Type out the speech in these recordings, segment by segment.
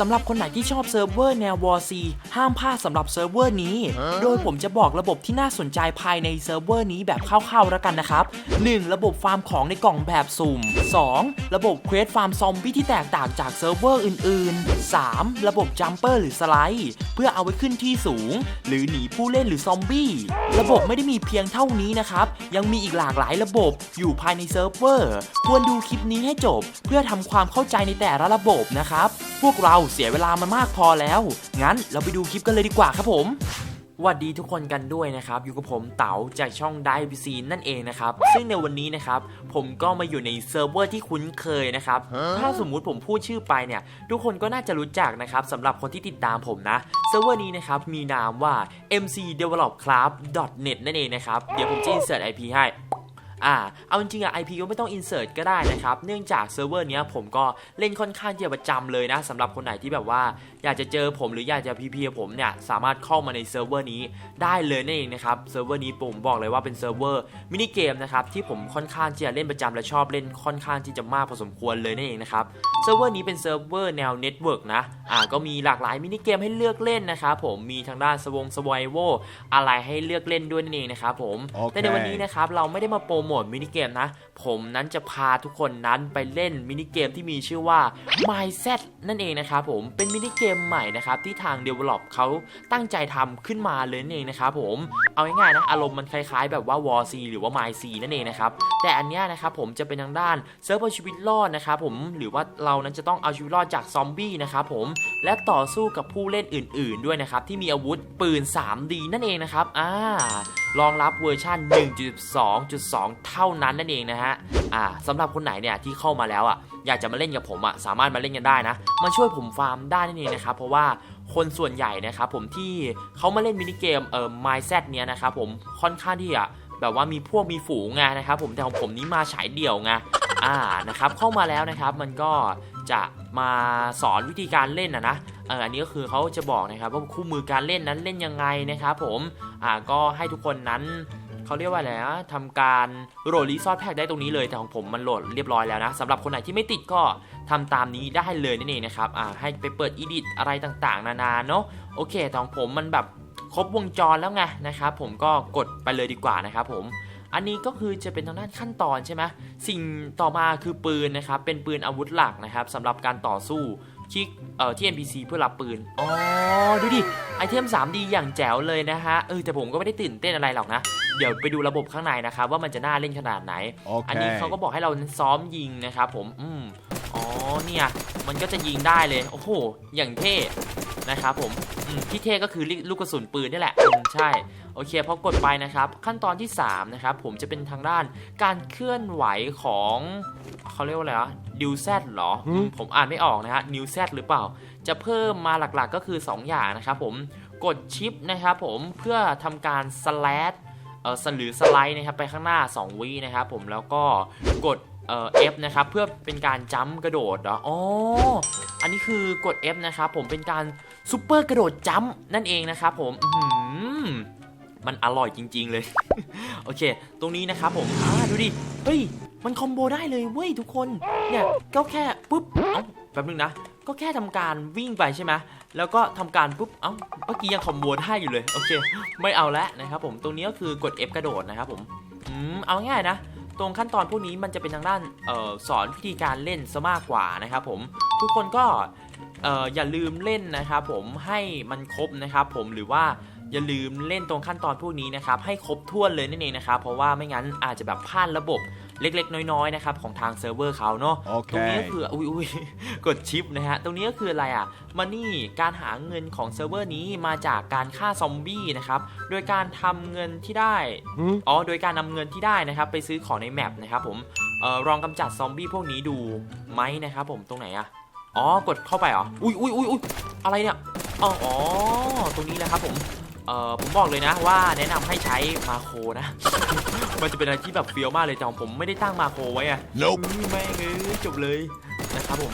สำหรับคนไหนที่ชอบเซิร์ฟเวอร์แนววอร์ซีห้ามพลาดสำหรับเซิร์ฟเวอร์นี้ โดยผมจะบอกระบบที่น่าสนใจภายในเซิร์ฟเวอร์นี้แบบคร่าวๆแล้วกันนะครับ 1. ระบบฟาร์มของในกล่องแบบสุ่ม 2. ระบบเควสฟาร์มซอมบี้ที่แตกต่างจากเซิร์ฟเวอร์อื่นๆ 3. ระบบจัมเปอร์หรือสไลด์ เพื่อเอาไว้ขึ้นที่สูง หรือหนีผู้เล่นหรือซอมบี้ ระบบไม่ได้มีเพียงเท่านี้นะครับ ยังมีอีกหลากหลายระบบอยู่ภายในเซิร์ฟเวอร์ ควรดูคลิปนี้ให้จบ เพื่อทำความเข้าใจในแต่ละระบบนะครับ พวกเราเสียเวลามามากพอแล้ว งั้นเราไปดูคลิปกันเลยดีกว่าครับผมสวัสดีทุกคนกันด้วยนะครับ อยู่กับผมเต๋าจากช่องไดบีซีนั่นเองนะครับ ซึ่งในวันนี้นะครับ ผมก็มาอยู่ในเซิร์ฟเวอร์ที่คุ้นเคยนะครับ ถ้าสมมุติผมพูดชื่อไปเนี่ย ทุกคนก็น่าจะรู้จักนะครับสำหรับคนที่ติดตามผมนะ เซิร์ฟเวอร์นี้นะครับ มีนามว่า mc develop club net นั่นเองนะครับ เดี๋ยวผมจะ insert IP ให้ อ่า เอาจริงๆอะ IP ก็ไม่ต้อง insert ก็ได้นะครับ เนื่องจากเซิร์ฟเวอร์เนี้ยผมก็เล่นค่อนข้างที่จะประจำเลยนะสำหรับคนไหนที่แบบว่า อยากจะเจอผมหรืออยากจะพีพีผมเนี่ย สามารถเข้ามาในเซิร์ฟเวอร์นี้ได้เลยนั่นเองนะครับ เซิร์ฟเวอร์นี้ผมบอกเลยว่าเป็นเซิร์ฟเวอร์มินิเกมนะครับที่ผมค่อนข้างที่จะเล่นประจำและชอบเล่นค่อนข้างที่จะมากพอสมควรเลยนั่นเองนะครับ เซิร์ฟเวอร์นี้เป็นเซิร์ฟเวอร์แนวเน็ตเวิร์กนะ อ่า ก็มีหลากหลายมินิเกมให้เลือกเล่นนะครับผม มีทางด้านสวงสวายโวอะไรให้เลือกเล่นด้วยนั่นเองนะครับผมโอเคแต่ในวันนี้นะครับเราไม่ได้มาโปรโมมดมินิเกมนะผมนั้นจะพาทุกคนนั้นไปเล่นมินิเกมที่มีชื่อว่า Mindset นั่นเองนะครับผมเป็นมินิเกมใหม่นะครับที่ทาง Develop เขาตั้งใจทำขึ้นมาเลยนั่นเองนะครับผมเอาง่ายๆนะอารมณ์มันคล้ายๆ แบบว่า War C หรือว่า My C นั่นเองนะครับแต่อันเนี้ยนะครับผมจะเป็นทางด้านเซิร์ฟเอร์ชีวิตรอดนะครับผมหรือว่าเรานั้นจะต้องเอาชีวิตรอดจากซอมบี้นะครับผมและต่อสู้กับผู้เล่นอื่น ๆ ด้วยนะครับที่มีอาวุธปืน 3D นั่นเองนะครับอ่ารองรับเวอร์ชัน1.2.2 เท่านั้นนั่นเองนะฮะอ่าสำหรับคนไหนเนี่ยที่เข้ามาแล้วอะอยากจะมาเล่นกับผมอะสามารถมาเล่นกันได้นะมาช่วยผมฟาร์มได้นั่นเองนะครับเพราะว่าคนส่วนใหญ่นะครับผมที่เขามาเล่นมินิเกมเอ่อ Mindset เนี้ยนะครับผมค่อนข้างที่อะแบบว่ามีพวกมีฝูงไงนะครับผมแต่ของผมนี้มาฉายเดี่ยวไงอ่านะครับเข้ามาแล้วนะครับมันก็จะมาสอนวิธีการเล่นนะนะเอออันนี้ก็คือเขาจะบอกนะครับว่าคู่มือการเล่นนั้นเล่นยังไงนะครับผมอ่าก็ให้ทุกคนนั้น เขาเรียกว่าอะไรนะทำการโหลดรีซอสแพ็กได้ตรงนี้เลย แต่ของผมมันโหลดเรียบร้อยแล้วนะสำหรับคนไหนที่ไม่ติดก็ทำตามนี้ได้เลยนั่นเองนะครับอ่าให้ไปเปิด edit อะไรต่างๆ นานาเนาะโอเคแต่ของผมมันแบบครบวงจรแล้วไงนะครับผมก็กดไปเลยดีกว่านะครับผมอันนี้ก็คือจะเป็นทางด้านขั้นตอนใช่ไหมสิ่งต่อมาคือปืนนะครับเป็นปืนอาวุธหลักนะครับสำหรับการต่อสู้ คลิกเอ่อที่ NPC เพื่อรับปืน อ๋อ ดูดิ ไอเทม 3D อย่างแจ๋วเลยนะฮะ เออ แต่ผมก็ไม่ได้ตื่นเต้นอะไรหรอกนะ เดี๋ยวไปดูระบบข้างในนะครับว่ามันจะน่าเล่นขนาดไหน โอเค อันนี้เขาก็บอกให้เรานั้นซ้อมยิงนะครับผม อืม อ๋อ เนี่ย มันก็จะยิงได้เลย โอ้โห อย่างเท่ นะครับผม อืมที่เท่ก็คือลูกกระสุนปืนนี่แหละอืมใช่โอเคพอกดไปนะครับ ขั้นตอนที่3นะครับผมจะเป็นทางด้านการเคลื่อนไหวของเขาเรียกว่าอะไรอะดิวแซดหรออืมผมอ่านไม่ออกนะฮะนิวแซดหรือเปล่า จะเพิ่มมาหลักๆก็คือ 2 อย่างนะครับผมกดชิปนะครับผมเพื่อทำการสแลดเออหรือสไลด์นะครับไปข้างหน้า 2วินะครับผมแล้วก็กดเอ่อ F นะครับเพื่อเป็นการจัมป์กระโดดเหรออ๋ออันนี้คือกด F นะครับผมเป็นการ ซูเปอร์กระโดดจัมป์นั่นเองนะครับผมมันอร่อยจริง ๆ เลย โอเค ตรงนี้นะครับผมอ่าดูดิ เฮ้ย มันคอมโบได้เลยเว้ยทุกคน เนี่ยก็แค่ปุ๊บเอ้าแป๊บนึงนะ ก็แค่ทำการวิ่งไปใช่ไหมแล้วก็ทำการปุ๊บ เอ้า เมื่อกี้ยังคอมโบได้อยู่เลย โอเค ไม่เอาแล้วนะครับผม ตรงนี้ก็คือกด F กระโดดนะครับผม อืม เอาง่ายนะ ตรงขั้นตอนพวกนี้มันจะเป็นทางด้านเอ่อสอนวิธีการเล่นซะมากกว่านะครับผม ทุกคนก็ อ่ออย่าลืมเล่นนะครับผมให้มันครบนะครับผมหรือว่าอย่าลืมเล่นตรงขั้นตอนพวกนี้นะครับให้ครบถ้วนเลยนั่นเองนะครับเพราะว่าไม่งั้นอาจจะแบบพลาดระบบเล็กๆ น้อยๆนะครับของทางเซิร์ฟเวอร์เขาเนาะโอเคตรงนี้ก็คืออุ้ยอุ้ยกดชิปนะฮะ ตรงนี้ก็คืออะไรอะมันนี่การหาเงินของเซิร์ฟเวอร์นี้มาจากการฆ่าซอมบี้นะครับ โดยการทำเงินที่ได้หืมอ๋อ โดยการนำเงินที่ได้นะครับ ไปซื้อของในแมปนะครับผมเอ่อลองกำจัดซอมบี้พวกนี้ดูไหมนะครับผมตรงไหนอะ อ๋อกดเข้าไปเหรออุ้ยอุ้ยอุ้ยอุ้ยอะไรเนี่ยอ๋ออ๋อตรงนี้แหละครับผมเอ่อผมบอกเลยนะว่าแนะนำให้ใช้มาโครนะ มันจะเป็นอะไรที่แบบเฟี้ยวมากเลยแต่ของผมไม่ได้ตั้งมาโครไว้อะ Nope อืมแม่งเอ้ยจบเลยนะครับผม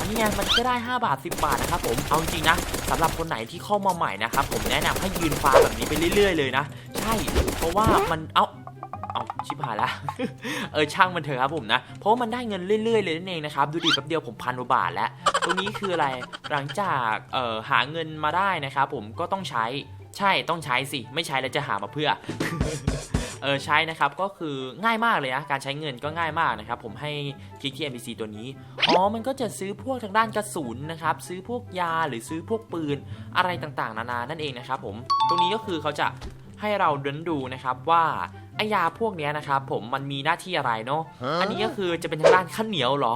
อันนี้ไงมันก็ได้ 5 บาท 10 บาทนะครับผมเอาจริงๆนะสำหรับคนไหนที่เข้ามาใหม่นะครับผมแนะนำให้ยืนฟ้าแบบนี้ไปเรื่อย ๆ เลยนะ ใช่เพราะว่ามันเอ้าเอา ชิบหายละเออช่างมันเถอะครับผมนะ เพราะว่ามันได้เงินเรื่อยๆเลยนั่นเองนะครับ ดูดิแป๊บเดียวผมพันกว่าบาทแล้ว ตรงนี้คืออะไร หลังจากเอ่อหาเงินมาได้นะครับผมก็ต้องใช้ ใช่ต้องใช้สิ ไม่ใช้แล้วจะหามาเพื่อ เออใช้นะครับก็คือง่ายมากเลยนะการใช้เงินก็ง่ายมากนะครับ ผมให้คลิกที่ NPC ตัวนี้ อ๋อ มันก็จะซื้อพวกทางด้านกระสุนนะครับ ซื้อพวกยาหรือซื้อพวกปืนอะไรต่างๆ นานานั่นเองนะครับผม ตรงนี้ก็คือเขาจะให้เราเดินดูนะครับว่า ไอยาพวกเนี้ยนะครับผมมันมีหน้าที่อะไรเนาะอันนี้ก็คือจะเป็นทางด้านข้าวเหนียวเหรอ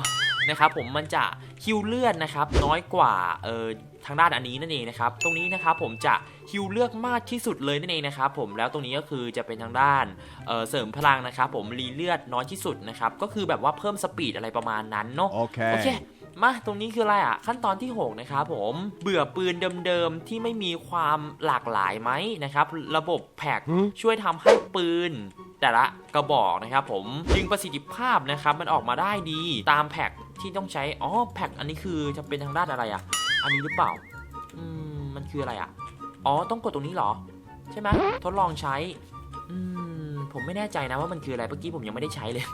นะครับผมมันจะฮิวเลือดนะครับน้อยกว่าเอ่อทางด้านอันนี้นั่นเองนะครับตรงนี้นะครับผมจะฮิวเลือดมากที่สุดเลยนั่นเองนะครับผมแล้วตรงนี้ก็คือจะเป็นทางด้านเอ่อเสริมพลังนะครับผมรีเลือดน้อยที่สุดนะครับก็คือแบบว่าเพิ่มสปีดอะไรประมาณนั้นเนาะโอเค Okay. มาตรงนี้คืออะไรอะ ขั้นตอนที่ 6 นะครับผม เบื่อปืนเดิมๆ ที่ไม่มีความหลากหลายไหมนะครับ ระบบแพ็กหืมช่วยทำให้ปืน แต่ละกระบอกนะครับผมดึงประสิทธิภาพนะครับมันออกมาได้ดีตามแพ็กที่ต้องใช้ อ๋อแพ็กอันนี้คือจะเป็นทางด้านอะไรอะ อันนี้หรือเปล่า อืม มันคืออะไรอะ อ๋อ ต้องกดตรงนี้เหรอ ใช่ไหมทดลองใช้ อืม ผมไม่แน่ใจนะว่ามันคืออะไร เมื่อกี้ผมยังไม่ได้ใช้เลย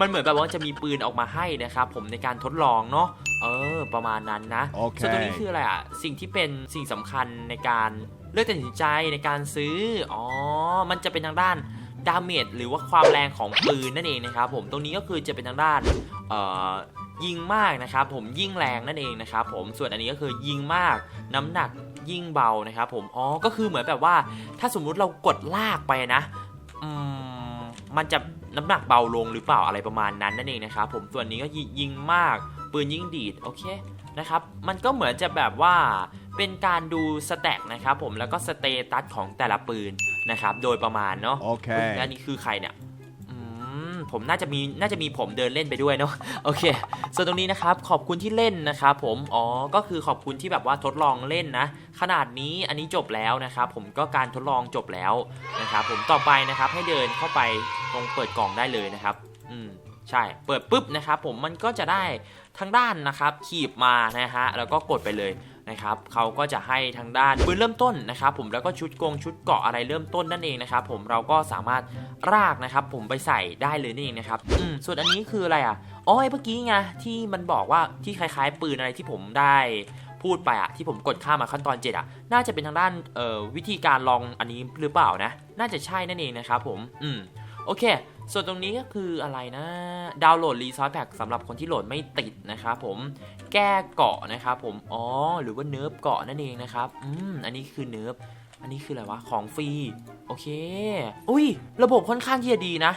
มันเหมือนแบบว่าจะมีปืนออกมาให้นะครับผมในการทดลองเนาะเออ ประมาณนั้นนะโอเคส่วนตรงนี้คืออะไรอะ สิ่งที่เป็นสิ่งสำคัญในการเลือกตัดสินใจในการซื้อ อ๋อ มันจะเป็นทางด้านดาเมจหรือว่าความแรงของปืนนั่นเองนะครับผมตรงนี้ก็คือจะเป็นทางด้านเอ่อยิงมากนะครับผมยิ่งแรงนั่นเองนะครับผมส่วนอันนี้ก็คือยิงมากน้ำหนักยิ่งเบานะครับผมอ๋อก็คือเหมือนแบบว่า ถ้าสมมุติเรากดลากไปนะอืมมันจะ น้ำหนักเบาลงหรือเปล่าอะไรประมาณนั้นนั่นเองนะครับผมส่วนนี้ก็ยิยิงมากปืนยิ่งดีดโอเคนะครับมันก็เหมือนจะแบบว่าเป็นการดูสแต็กนะครับผมแล้วก็สเตตัสของแต่ละปืนนะครับโดยประมาณเนาะ Okay. และนี่คือใครเนี่ยอืม ผมน่าจะมีน่าจะมีผมเดินเล่นไปด้วยเนาะโอเค ส่วนตรงนี้นะครับขอบคุณที่เล่นนะครับผมอ๋อก็คือขอบคุณที่แบบว่าทดลองเล่นนะขนาดนี้อันนี้จบแล้วนะครับผมก็การทดลองจบแล้วนะครับผมต่อไปนะครับให้เดินเข้าไปตรงเปิดกล่องได้เลยนะครับ อืมใช่เปิดปุ๊บนะครับผมมันก็จะได้ทางด้านนะครับขีบมานะฮะแล้วก็กดไปเลย นะครับเขาก็จะให้ทางด้านปืนเริ่มต้นนะครับผมแล้วก็ชุดกงชุดเกาะอะไรเริ่มต้นนั่นเองนะครับผมเราก็สามารถรากนะครับผมไปใส่ได้เลยนี่เองนะครับอืมส่วนอันนี้คืออะไรอะอ๋อไอ้เมื่อกี้ไงที่มันบอกว่าที่คล้าย ๆ ปืนอะไรที่ผมได้พูดไปอะที่ผมกดข้ามมาขั้นตอน 7อะน่าจะเป็นทางด้านเอ่อวิธีการลองอันนี้หรือเปล่านะ น่าจะใช่นั่นเองนะครับผม อืม โอเค ส่วนตรงนี้ก็คืออะไรนะ ดาวน์โหลดรีซอสแพ็กสำหรับคนที่โหลดไม่ติดนะครับผม แก้เกาะนะครับผม อ๋อ หรือว่าเนิร์ฟเกาะนั่นเองนะครับ อืม อันนี้คือเนิร์ฟอันนี้คืออะไรวะ ของฟรี โอเค อุ้ย ระบบค่อนข้างที่จะดีนะ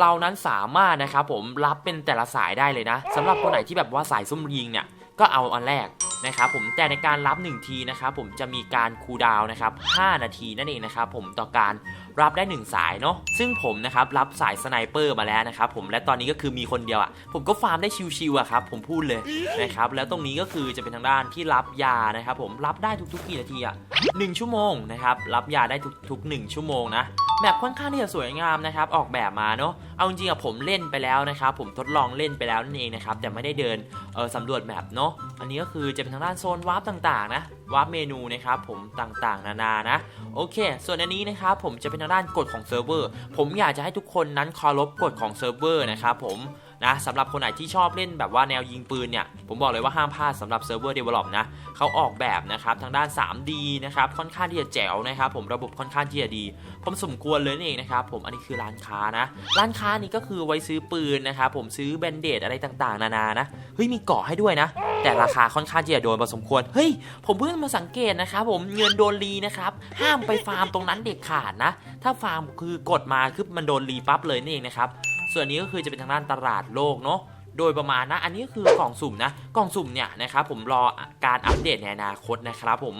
เรานั้นสามารถนะครับผมรับเป็นแต่ละสายได้เลยนะสำหรับคนไหนที่แบบว่าสายซุ่มยิงเนี่ย ก็เอาอันแรกนะครับผมแต่ในการรับ1ทีนะครับผมจะมีการคูดาวนะครับ5นาทีนั่นเองนะครับผมต่อการรับได้ 1 สายเนาะซึ่งผมนะครับรับสายสไนเปอร์มาแล้วนะครับผมและตอนนี้ก็คือมีคนเดียวอะ่ะผมก็ฟาร์มได้ชิวๆอะครับผมพูดเลยนะครับแล้วตรงนี้ก็คือจะเป็นทางด้านที่รับยานะครับผมรับได้ทุกๆกี่นาทีอะหนึ่งชั่วโมงนะครับรับยาได้ทุกๆ 1 ชั่วโมงนะ แมปค่อนข้างที่จะสวยงามนะครับออกแบบมาเนาะเอาจริงๆอะผมเล่นไปแล้วนะครับผมทดลองเล่นไปแล้วนั่นเองนะครับแต่ไม่ได้เดินเออสำรวจแมปเนาะอันนี้ก็คือจะเป็นทางด้านโซนวาร์ปต่างๆนะวาร์ปเมนูนะครับผมต่างๆ นานานะโอเค ส่วนอันนี้นะครับผมจะเป็นทางด้านกฎของเซิร์ฟเวอร์ผมอยากจะให้ทุกคนนั้นเคารพกฎของเซิร์ฟเวอร์นะครับผม นะสำหรับคนไหนที่ชอบเล่นแบบว่าแนวยิงปืนเนี่ย ผมบอกเลยว่าห้ามพลาดสำหรับเซิร์ฟเวอร์เดเวลลอปนะเขาออกแบบนะครับทางด้าน 3D นะครับค่อนข้างที่จะแจ๋วนะครับผมระบบค่อนข้างที่จะดี ผมสมควรเลยนี่เองนะครับผมอันนี้คือร้านค้านะ ร้านค้านี่ก็คือไว้ซื้อปืนนะครับผมซื้อแบนเดดอะไรต่างๆ นานานะเฮ้ยมีเกาะให้ด้วยนะ แต่ราคาค่อนข้างที่จะโดนพอสมควรเฮ้ยผมเพิ่งมาสังเกตนะครับผมเงินโดนรีนะครับห้ามไปฟาร์มตรงนั้นเด็ดขาดนะ ถ้าฟาร์มคือกดมาคือมันโดนรีปั๊บเลยนี่เองนะครับ ส่วนนี้ก็คือจะเป็นทางด้านตลาดโลกเนาะโดยประมาณนะ อันนี้ก็คือกล่องสุ่มนะ กล่องสุ่มเนี่ยนะครับผมรอการอัปเดตในอนาคตนะครับผม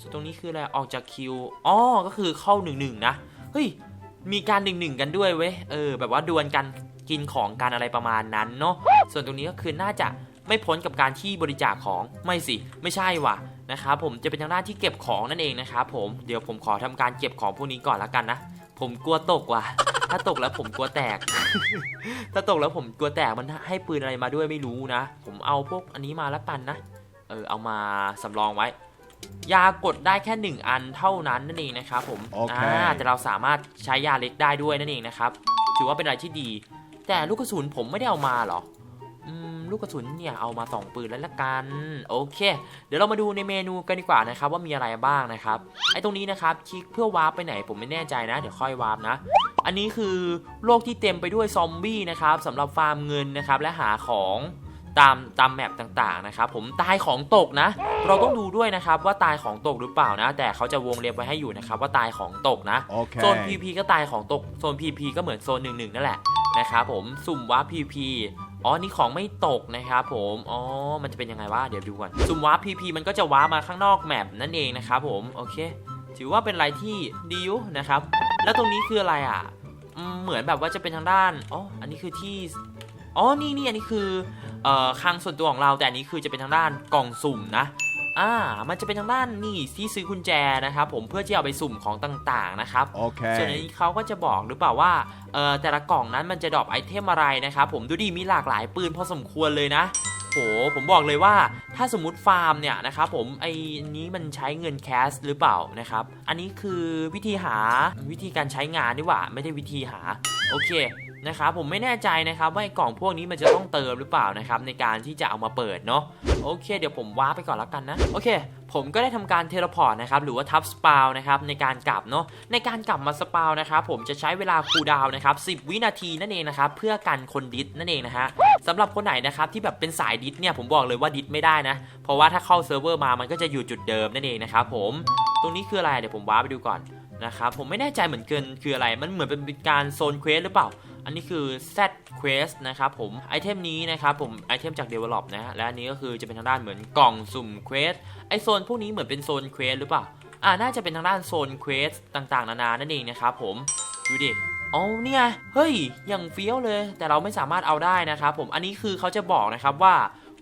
ส่วนตรงนี้คืออะไร ออกจากคิว อ๋อ ก็คือเข้าหนึ่งหนึ่งนะ เฮ้ย มีการหนึ่งหนึ่งกันด้วยเว้ย เออ แบบว่าดวลกันกินของกันอะไรประมาณนั้นเนาะ ส่วนตรงนี้ก็คือน่าจะไม่พ้นกับการที่บริจาคของ ไม่สิ ไม่ใช่ว่ะนะครับผม จะเป็นทางด้านที่เก็บของนั่นเองนะครับผม เดี๋ยวผมขอทำการเก็บของพวกนี้ก่อนละกันนะ ผมกลัวตกว่ะ ถ้าตกแล้วผมกลัวแตก ถ้าตกแล้วผมกลัวแตกมันให้ปืนอะไรมาด้วยไม่รู้นะ ผมเอาพวกอันนี้มาละกันนะ เออเอามาสำรองไว้ ยากดได้แค่1อันเท่านั้นนั่นเองนะครับผมโอเคอ่าแต่เราสามารถใช้ยาเล็กได้ด้วยนั่นเองนะครับ ถือว่าเป็นอะไรที่ดี แต่ลูกกระสุนผมไม่ได้เอามาเหรออืม ลูกกระสุนเนี่ยเอามาสองปืนแล้วละกัน โอเค เดี๋ยวเรามาดูในเมนูกันดีกว่านะครับว่ามีอะไรบ้างนะครับไอ้ตรงนี้นะครับคลิกเพื่อวาร์ปไปไหนผมไม่แน่ใจนะ เดี๋ยวค่อยวาร์ปนะ อันนี้คือโลกที่เต็มไปด้วยซอมบี้นะครับสำหรับฟาร์มเงินนะครับและหาของตามตามแมปต่างๆนะครับผมตายของตกนะ เราต้องดูด้วยนะครับว่าตายของตกหรือเปล่านะ แต่เขาจะวงเล็บไว้ให้อยู่นะครับว่าตายของตกนะโซน Okay. PP ก็ตายของตกโซน PP ก็เหมือนโซน1 1นั่นแหละนะครับผมสุ่มวาร์ป PP อ๋อ นี่ของไม่ตกนะครับผม อ๋อ มันจะเป็นยังไงวะ เดี๋ยวดูก่อนซุ่มวาร์ป PP มันก็จะวาร์ปมาข้างนอกแมปนั่นเองนะครับผม โอเค ถือว่าเป็นอะไรที่ดีอยู่นะครับ แล้วตรงนี้คืออะไรอะ เหมือนแบบว่าจะเป็นทางด้าน อ๋อ อันนี้คือที่ อ๋อ นี่นี่อันนี้คือ เอ่อคลังส่วนตัวของเรา แต่อันนี้คือจะเป็นทางด้านกล่องสุ่มนะ อ่า มันจะเป็นทางด้านนี่ที่ซื้อกุญแจนะครับผมเพื่อที่เอาไปสุ่มของต่างๆนะครับส่วนอัน Okay. นี้เขาก็จะบอกหรือเปล่าว่าเอ่อแต่ละกล่องนั้นมันจะดรอปไอเทมอะไรนะครับผมดูดิมีหลากหลายปืนพอสมควรเลยนะโหผมบอกเลยว่าถ้าสมมติฟาร์มเนี่ยนะครับผมไออันนี้มันใช้เงินแคสหรือเปล่านะครับ อันนี้คือวิธีหาวิธีการใช้งานดีกว่า ไม่ได้วิธีหา โอเค นะครับผมไม่แน่ใจนะครับว่าไอกล่องพวกนี้มันจะต้องเติมหรือเปล่านะครับในการที่จะเอามาเปิดเนาะโอเค เดี๋ยวผมว้าไปก่อนแล้วกันนะโอเค ผมก็ได้ทำการเทเลพอร์ตนะครับหรือว่าทับสปาวนะครับในการกลับเนาะในการกลับมาสปาวนะครับผมจะใช้เวลาคูดาวนะครับ10วินาทีนั่นเองนะครับเพื่อกันคนดิสนั่นเองนะฮะสำหรับคนไหนนะครับที่แบบเป็นสายดิสเนี่ยผมบอกเลยว่าดิสไม่ได้นะเพราะว่าถ้าเข้าเซิร์ฟเวอร์มามันก็จะอยู่จุดเดิมนั่นเองนะครับผมตรงนี้คืออะไรเดี๋ยวผมว้าไปดูก่อนนะครับผมไม่แน่ใจเหมือนกันคืออะไรมันเหมือนเป็นการโซนเควสหรือเปล่า อันนี้คือ Z Quest นะครับผมไอเทมนี้นะครับผมไอเทมจาก Develop นะฮะและอันนี้ก็คือจะเป็นทางด้านเหมือนกล่องสุ่ม quest ไอโซนพวกนี้เหมือนเป็นโซน quest หรือเปล่าอ่าน่าจะเป็นทางด้านโซน quest ต่างๆ นานานั่นเองนะครับผมดูดิอ๋อเนี่ยเฮ้ยอย่างเฟี้ยวเลย แต่เราไม่สามารถเอาได้นะครับผมอันนี้คือเขาจะบอกนะครับว่า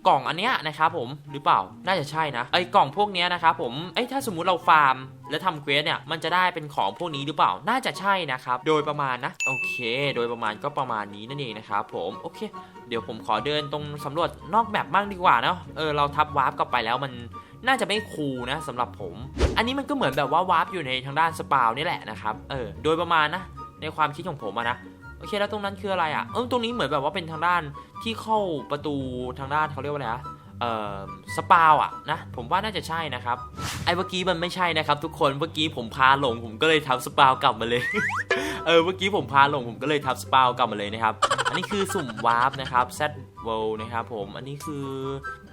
กล่องอันเนี้ยนะครับผมหรือเปล่าน่าจะใช่นะไอกล่องพวกเนี้ยนะครับผมเอ้ยถ้าสมมุติเราฟาร์มแล้วทำเควสเนี่ยมันจะได้เป็นของพวกนี้หรือเปล่าน่าจะใช่นะครับโดยประมาณนะโอเค โดยประมาณก็ประมาณนี้นั่นเองนะครับผมโอเค เดี๋ยวผมขอเดินตรงสำรวจนอกแมปบ้างดีกว่าเนาะเออเราทับวาร์ปกลับไปแล้วมันน่าจะไม่คูลนะสำหรับผม อันนี้มันก็เหมือนแบบว่าวาร์ปอยู่ในทางด้านสปาวนี่แหละนะครับเออโดยประมาณนะในความคิดของผมอะนะ อเคแล้วตรงนั้นคืออะไรอะเออตรงนี้เหมือนแบบว่าเป็นทางด้านที่เข้าประตูทางด้านเขาเรียกว่าอะไรอะเอ่อสปาวอะนะผมว่าน่าจะใช่นะครับไอ้เมื่อกี้มันไม่ใช่นะครับ ทุกคนเมื่อกี้ผมพาหลงผมก็เลยทับสปาวกลับมาเลย เออเมื่อกี้ผมพาหลงผมก็เลยทับสปาวกลับมาเลยนะครับอันนี้คือสุ่มวาร์ปนะครับแซดเวลนะครับผมอันนี้คือ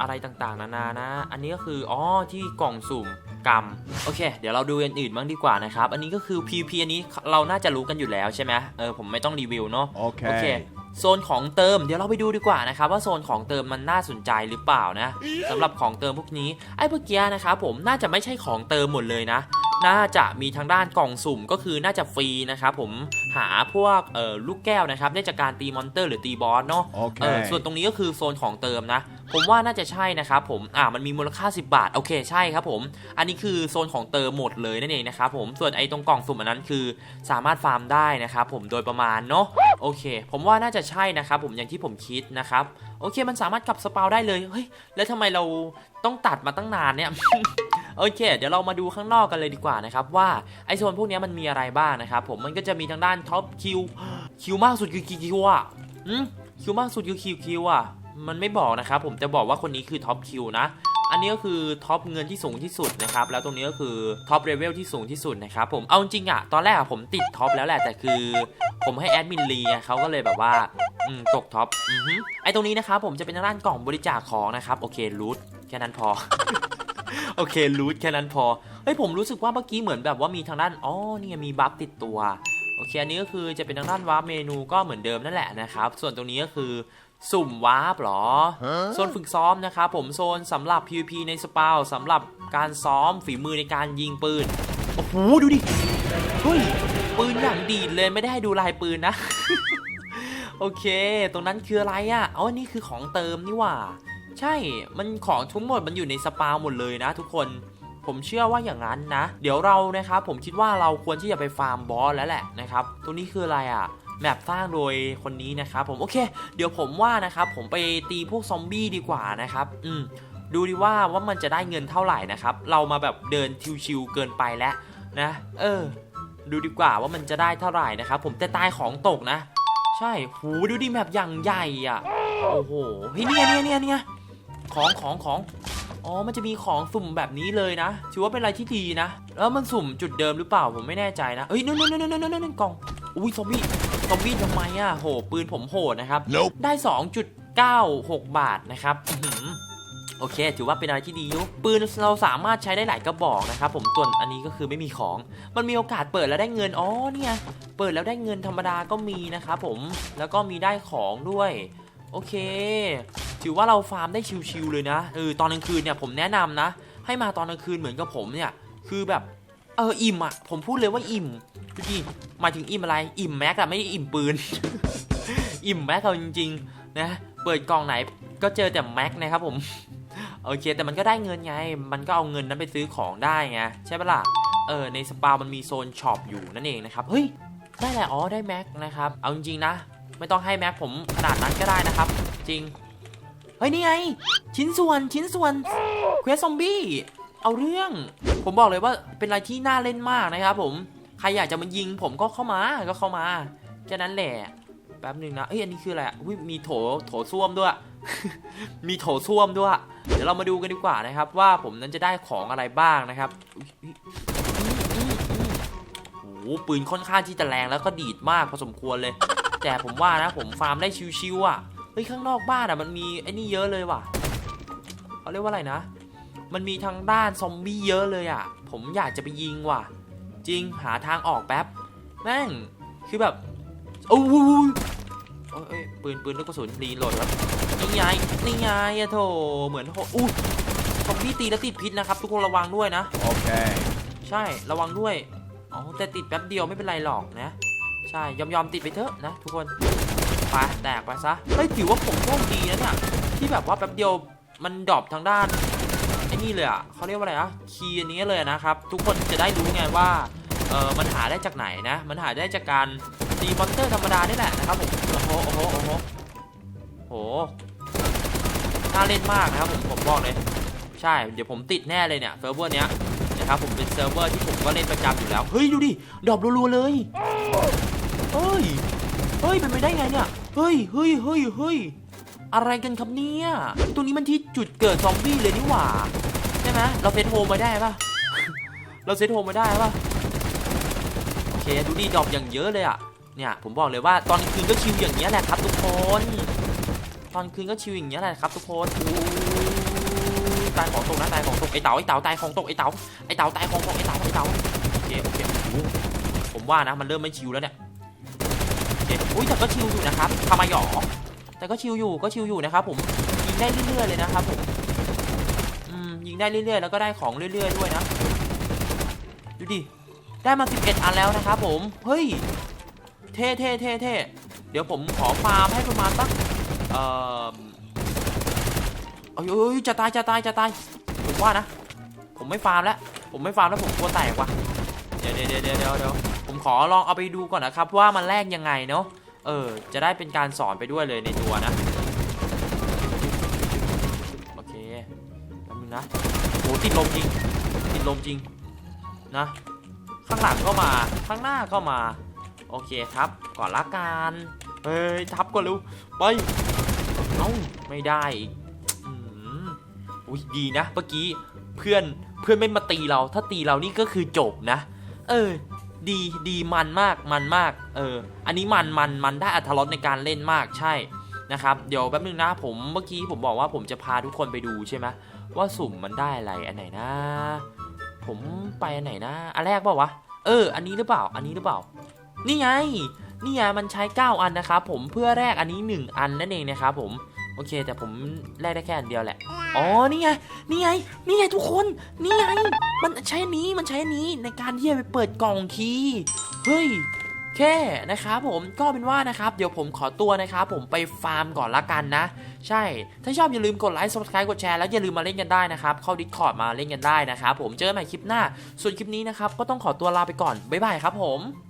อะไรต่างๆนานานะ อันนี้ก็คืออ๋อที่กล่องสุ่ม กรรม โอเค เดี๋ยวเราดูอันอื่นบ้างดีกว่านะครับ อันนี้ก็คือ PVP อันนี้เราน่าจะรู้กันอยู่แล้วใช่ไหมเออผมไม่ต้องรีวิวเนาะโอเค Okay. โซนของเติมเดี๋ยวเราไปดูดีกว่านะครับว่าโซนของเติมมันน่าสนใจหรือเปล่านะสำหรับของเติมพวกนี้ไอ้เมื่อกี้นะครับผมน่าจะไม่ใช่ของเติมหมดเลยนะ น่าจะมีทางด้านกล่องสุ่มก็คือน่าจะฟรีนะครับผมหาพวกเอ่อลูกแก้วนะครับได้จากการตีมอนเตอร์หรือตีบอสเนาะเออ Okay. ส่วนตรงนี้ก็คือโซนของเติมนะ ผมว่าน่าจะใช่นะครับผมอ่ามันมีมูลค่า 10 บาทโอเคใช่ครับผม อันนี้คือโซนของเติมหมดเลยนั่นเองนะครับผมส่วนไอ้ตรงกล่องสุ่มอันนั้นคือสามารถฟาร์มได้นะครับผมโดยประมาณเนาะโอเค ผมว่าน่าจะใช่นะครับผมอย่างที่ผมคิดนะครับโอเคมันสามารถกลับสปาวได้เลยเฮ้ยแล้วทำไมเราต้องตัดมาตั้งนานเนี่ยโอเค เดี๋ยวเรามาดูข้างนอกกันเลยดีกว่านะครับว่าไอโซนพวกนี้มันมีอะไรบ้างนะครับผมมันก็จะมีทางด้านท็อปคิวคิวมากสุดคือกี่คิวอะอืมคิวมากสุดคือคิวคิวอะ มันไม่บอกนะครับผมจะบอกว่าคนนี้คือท็อปคิวนะอันนี้ก็คือท็อปเงินที่สูงที่สุดนะครับแล้วตรงนี้ก็คือท็อปเลเวลที่สูงที่สุดนะครับผมเอาจริงอะตอนแรกอะผมติดท็อปแล้วแหละแต่คือ ผมให้แอดมินลีเขาก็เลยแบบว่าตกท็อปอไอตรงนี้นะครับผมจะเป็นทางด้านกล่องบริจาคของนะครับโอเครูทแค่นั้นพอโอเครูทแค่นั้นพอเฮ้ยผมรู้สึกว่าเมื่อกี้เหมือนแบบว่ามีทางด้านอ๋อนี่มีบัฟติดตัวโอเคอันนี้ก็คือจะเป็นทางด้านวาร์ปเมนูก็เหมือนเดิมนั่นแหละนะครับส่วนตรงนี้ก็คือ สุ่มวาร์ปเหรอ โซนฝึกซ้อมนะครับผมโซนสำหรับ PVP ในสปาวสำหรับการซ้อมฝีมือในการยิงปืน โอ้โห ดูดิ เฮ้ย ปืนอย่างดีดเลยไม่ได้ให้ดูลายปืนนะ โอเค ตรงนั้นคืออะไรอะ่ะอ๋อนี่คือของเติมนี่หว่า ใช่ มันของทั้งหมดมันอยู่ในสปาวหมดเลยนะทุกคนผมเชื่อว่าอย่างนั้นนะ เดี๋ยวเรานะครับผมคิดว่าเราควรที่จะไปฟาร์มบอสแล้วแหละนะครับ ตรงนี้คืออะไรอะ่ะ แมปสร้างโดยคนนี้นะครับผมโอเค เดี๋ยวผมว่านะครับผมไปตีพวกซอมบี้ดีกว่านะครับ อืมดูดีว่าว่ามันจะได้เงินเท่าไหร่นะครับ เรามาแบบเดินชิวๆเกินไปแล้วนะ เออ ดูดีกว่าว่ามันจะได้เท่าไหร่นะครับผมแต่ตายของตกนะ ใช่หูดูดิแมปอย่างใหญ่อะโอ้โหเฮ้ยเนี่ยเนี่ยเนี่ยเนี่ยของของของอ๋อ มันจะมีของสุ่มแบบนี้เลยนะ ถือว่าเป็นอะไรที่ดีนะ แล้วมันสุ่มจุดเดิมหรือเปล่าผมไม่แน่ใจนะ เฮ้ยนั่นนั่นนั่นนั่นนั่นกล่อง อุ้ยซอมบี้ ซอมบี้ทำไมอะโห ปืนผมโหดนะครับ Nope. ได้ 2.96 บาทนะครับอื้อหือโอเค ถือว่าเป็นอะไรที่ดีอยุปืนเราสามารถใช้ได้หลายกระบอกนะครับผมส่วนอันนี้ก็คือไม่มีของ มันมีโอกาสเปิดแล้วได้เงิน อ๋อเนี่ย เปิดแล้วได้เงินธรรมดาก็มีนะครับผม แล้วก็มีได้ของด้วย โอเค ถือว่าเราฟาร์มได้ชิวๆเลยนะ เออ ตอนกลางคืนเนี่ยผมแนะนำนะ ให้มาตอนกลางคืนเหมือนกับผมเนี่ย คือแบบเอออิ่มอะ ผมพูดเลยว่าอิ่มดูดิหมายถึงอิ่มอะไร อิ่มแม็กอะไม่ได้อิ่มปืน อิ่มแม็กเอาจริงๆนะ เปิดกล่องไหนก็เจอแต่แม็กนะครับผมโอเค แต่มันก็ได้เงินไง มันก็เอาเงินนั้นไปซื้อของได้ไงใช่ปะล่ะ เออในสปา มันมีโซนช็อปอยู่นั่นเองนะครับ เฮ้ย ได้แหละอ๋อได้แม็กนะครับ เอาจริงๆนะ ไม่ต้องให้แม็กผมขนาดนั้นก็ได้นะครับ จริง เฮ้ยนี่ไง ชิ้นส่วนชิ้นส่วนเควสซอมบี้ เอาเรื่อง ผมบอกเลยว่าเป็นอะไรที่น่าเล่นมากนะครับผม ใครอยากจะมายิงผมก็เข้ามาก็เข้ามา แค่นั้นแหละ แป๊บหนึ่งนะ เอ้ยอันนี้คืออะไรอะอุ๊ยมีโถโถส้วมด้วย มีโถส้วมด้วย เดี๋ยวเรามาดูกันดีกว่านะครับ ว่าผมนั้นจะได้ของอะไรบ้างนะครับโอ้โหปืนค่อนข้างที่จะแรงแล้วก็ดีดมากพอสมควรเลย แต่ผมว่านะผมฟาร์มได้ชิวๆอะ เฮ้ยข้างนอกบ้านอะมันมีไอ้นี่เยอะเลยว่ะเขาเรียกว่าอะไรนะ มันมีทางด้านซอมบี้เยอะเลยอะ ผมอยากจะไปยิงว่ะ จริงหาทางออกแป๊บ แม่ง คือแบบโอ้ยโอ้ยเอ้ยปืนปืนลูกกระสุนรีโหลดแล้วนี่ไงนี่ไงอะโถเหมือนโหอู้ซอมบี้ตีแล้วติดพิษนะครับ ทุกคนระวังด้วยนะ Okay. ใช่ระวังด้วย อ๋อ แต่ติดแป๊บเดียวไม่เป็นไรหรอกนะ ใช่ยอมยอมติดไปเถอะนะ ทุกคนไปแตกไปซะเฮ้ยถือว่าผมโชคดีนะเนี่ยที่แบบว่าแป๊บเดียวมันดรอปทางด้านไอ้ นี่เลยอะเขาเรียกว่าอะไรอะคีย์นี้เลยนะครับ ทุกคนจะได้รู้ไงว่าเออมันหาได้จากไหนนะ มันหาได้จากการตีมอนเตอร์ธรรมดานี่แหละนะครับผมโอ้โหโอ้โหโอ้โหโหน่าเล่นมากนะครับผมผมบอกเลย ใช่ เดี๋ยวผมติดแน่เลยเนี่ยเซิร์ฟเวอร์เนี้ยนะครับผมเป็นเซิร์ฟเวอร์ที่ผมก็เล่นประจำอยู่แล้วเฮ้ยดูดิดรอปรัวๆเลยเฮ้ยเฮ้ยเป็นไปได้ไงเนี่ยเฮ้ยเฮ้ยเฮ้ยเฮ้ยอะไรกันครับเนี่ย ตรงนี้มันที่จุดเกิดซอมบี้เลยนี่หว่า ช่ไหมเราเซตโฮมมาได้ป่ะ เราเซตโฮมมาได้ป่ะ โอเคดูดิดอปอย่างเยอะเลยอะ เนี่ยผมบอกเลยว่าตอนคืนก็ชิลอย่างเงี้ยแหละครับทุกคน ตอนคืนก็ชิลอย่างเงี้ยแหละครับทุกคนตายของตกนะตายของตกไอเต๋าไอเต๋าตายของตกไอเต๋าไอเต๋าตายของตกไอเต๋าไอเต๋าโอเคโอเคโอ้โหผมว่านะมันเริ่มไม่ชิลแล้วเนี่ยโอเคอุ้ยแต่ก็ชิลอยู่นะครับทำไมหรอแต่ก็ชิลอยู่ก็ชิลอยู่นะครับผมยิงได้เรื่อยๆเลยนะครับผม ได้เรื่อยๆ แล้วก็ได้ของเรื่อย ๆ ด้วยนะ ดูดิ ได้มา 11 อันแล้วนะครับผม เฮ้ย เท่เท่เท่เท่เดี๋ยวผมขอฟาร์มให้ประมาณสักเอ่อเอ้ยจะตายจะตายจะตาย ผมว่านะ ผมไม่ฟาร์มแล้ว ผมไม่ฟาร์มแล้วผมกลัวแตกว่ะ เดี๋ยวเดี๋ยวเดี๋ยวเดี๋ยวเดี๋ยวผมขอลองเอาไปดูก่อนนะครับว่ามันแลกยังไงเนาะ เออ จะได้เป็นการสอนไปด้วยเลยในตัวนะ ติดลมจริง ติดลมจริงนะ ข้างหลังก็มา ข้างหน้าก็มา โอเคครับก่อนละกันเฮ้ยทับก่อนเร็วไป เอ้าไม่ได้อือุ้ยดีนะเมื่อกี้เพื่อนเพื่อนไม่มาตีเรา ถ้าตีเรานี่ก็คือจบนะ เออ ดีดีมันมากมันมาก เออ อันนี้มันมันมันได้อัธรสในการเล่นมากใช่นะครับ เดี๋ยวแป๊บนึงนะผมเมื่อกี้ผมบอกว่าผมจะพาทุกคนไปดูใช่ไหม ว่าสุ่มมันได้อะไรอันไหนนะ ผมไปอันไหนนะอันแรกเปล่าวะเออ อันนี้หรือเปล่า อันนี้หรือเปล่า นี่ไง นี่ไงมันใช้ 9 อันนะครับผมเพื่อแลกอันนี้ 1 อันนั่นเองนะครับผม โอเค แต่ผมแลกได้แค่อันเดียวแหละ อ๋อ นี่ไง นี่ไง นี่ไงทุกคน นี่ไง มันใช้อนี้ มันใช้อนี้ในการที่จะไปเปิดกล่องคีย์ เฮ้ย คนะครับผมก็เป็นว่านะครับเดี๋ยวผมขอตัวนะครับผมไปฟาร์มก่อนละกันนะ ใช่ ถ้าชอบอย่าลืมกดไลค์ subscribe กดแชร์แล้วอย่าลืมมาเล่นกันได้นะครับ เข้า Discord มาเล่นกันได้นะครับผมเจอกันใหม่คลิปหน้า ส่วนคลิปนี้นะครับก็ต้องขอตัวลาไปก่อนบ๊ายบายครับผม